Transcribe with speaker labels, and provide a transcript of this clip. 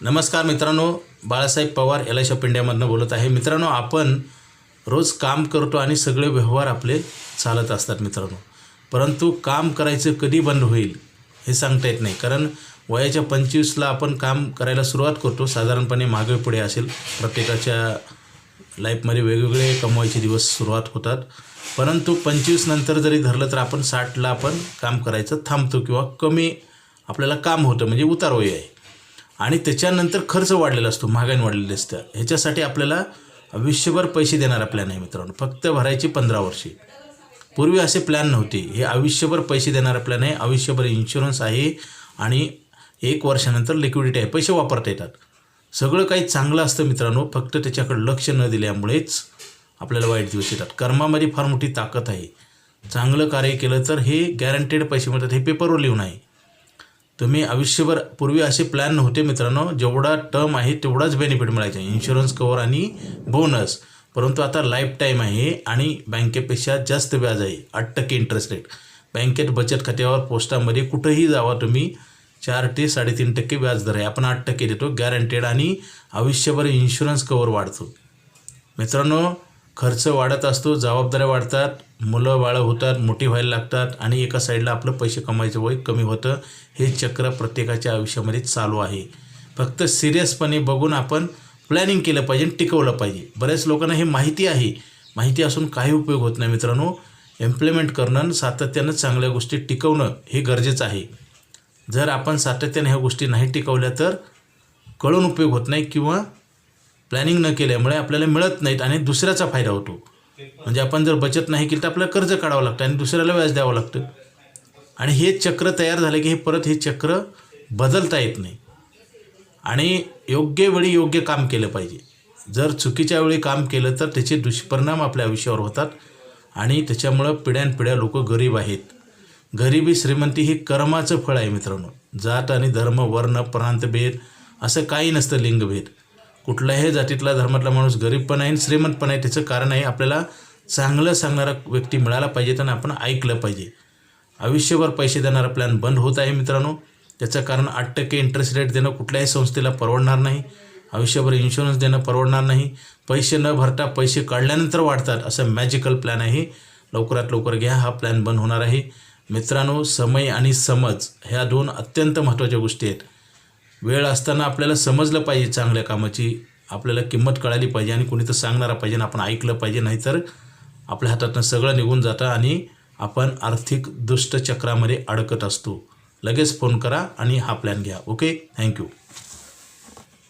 Speaker 1: नमस्कार मित्रांनो Balasaheb Pawar L I shop इंडियामधनं बोलत आहे. मित्रांनो आपण रोज काम करतो आणि सगळे व्यवहार आपले चालत असतात मित्रांनो. परंतु काम करायचं कधी बंद होईल हे सांगता येत नाही. कारण वयाच्या पंचवीसला आपण काम करायला सुरुवात करतो. साधारणपणे मागे पुढे असेल. प्रत्येकाच्या लाईफमध्ये वेगवेगळे कमवायचे दिवस सुरुवात होतात. परंतु पंचवीस नंतर जरी धरलं तर आपण साठला आपण काम करायचं थांबतो किंवा कमी आपल्याला काम होतं. म्हणजे उतारवय आहे. आणि त्याच्यानंतर खर्च वाढलेला असतो महागाई वाढलेली असतं. ह्याच्यासाठी आपल्याला आयुष्यभर पैसे देणारा प्लॅन आहे मित्रांनो. फक्त भरायची पंधरा वर्षे. पूर्वी असे प्लॅन नव्हते. हे आयुष्यभर पैसे देणारा प्लॅन आहे आयुष्यभर इन्शुरन्स आहे आणि एक वर्षानंतर लिक्विडिटी आहे. पैसे वापरता येतात. सगळं काही चांगलं असतं मित्रांनो फक्त त्याच्याकडे लक्ष न दिल्यामुळेच आपल्याला वाईट दिवस येतात. कर्मामध्ये फार मोठी ताकद आहे. चांगलं कार्य केलं तर हे गॅरंटेड पैसे मिळतात. हे पेपरवर लिहून आहे. तुम्ही आयुष्यभर पूर्वी असे प्लॅन नव्हते मित्रांनो. जेवढा टर्म आहे तेवढाच बेनिफिट मिळायचा. इन्शुरन्स कवर आणि बोनस परंतु आता लाईफ टाईम आहे आणि बँकेपेक्षा जास्त व्याज आहे. आठ टक्के इंटरेस्ट रेट बँकेत बचत खात्यावर पोस्टामध्ये कुठंही जावा तुम्ही. चार ते साडेतीन टक्के व्याज दर आहे. आपण आठ टक्के देतो. गॅरंटेड आणि आयुष्यभर इन्शुरन्स कवर वाढतो. मित्रांनो खर्च वाढत असतो जबाबदाऱ्या वाढतात मुलं बाळं होतात मोठी व्हायला लागतात आणि एका साईडला आपलं पैसे कमायचं वय कमी होतं हे चक्र प्रत्येकाच्या आयुष्यामध्ये चालू आहे. फक्त सिरियसपणे बघून आपण प्लॅनिंग केलं पाहिजे आणि टिकवलं पाहिजे. बऱ्याच लोकांना हे माहिती आहे. माहिती असून काही उपयोग होत नाही मित्रांनो. इम्प्लिमेंट करणं आणि सातत्यानं चांगल्या गोष्टी टिकवणं हे गरजेचं आहे. जर आपण सातत्याने ह्या गोष्टी नाही टिकवल्या तर कळून उपयोग होत नाही किंवा प्लॅनिंग न केल्यामुळे आपल्याला मिळत नाहीत आणि दुसऱ्याचा फायदा होतो. म्हणजे आपण जर बचत नाही केली तर आपल्याला कर्ज काढावं लागतं आणि दुसऱ्याला व्याज द्यावं लागतं. आणि हे चक्र तयार झालं की हे परत हे चक्र बदलता येत नाही. आणि योग्य वेळी योग्य काम केलं पाहिजे. जर चुकीच्या वेळी काम केलं तर त्याचे दुष्परिणाम आपल्या आयुष्यावर होतात आणि त्याच्यामुळं पिढ्यानपिढ्या लोक गरीब आहेत. गरिबी श्रीमंती ही कर्माचं फळ आहे मित्रांनो. जात आणि धर्म वर्ण प्रांतभेद असं काही नसतं लिंगभेद. कुठल्याही जातीतला धर्मातला माणूस गरीब पण आहे आणि श्रीमंत पण आहे त्याचं कारण आहे आपल्याला चांगलं सांगणारा व्यक्ती मिळाला पाहिजे त्यांना आपण ऐकलं पाहिजे. आयुष्यभर पैसे देणारा प्लॅन बंद होत आहे मित्रांनो. त्याचं कारण आठ टक्के इंटरेस्ट रेट देणं कुठल्याही संस्थेला परवडणार नाही. आयुष्यभर इन्शुरन्स देणं परवडणार नाही. पैसे न भरता पैसे काढल्यानंतर वाढतात असं मॅजिकल प्लॅन आहे. लवकरात लवकर घ्या हा प्लॅन बंद होणार आहे. मित्रांनो समय आणि समज ह्या दोन अत्यंत महत्त्वाच्या गोष्टी आहेत. वेळ असताना आपल्याला समजलं पाहिजे चांगल्या कामाची. आपल्याला किंमत कळाली पाहिजे आणि कोणी तर सांगणारा पाहिजे आणि आपण ऐकलं पाहिजे नाहीतर आपल्या हातातनं सगळं निघून जातं आणि आपण आर्थिक दुष्टचक्रामध्ये अडकत असतो. लगेच फोन करा आणि हा प्लॅन घ्या. Okay thank you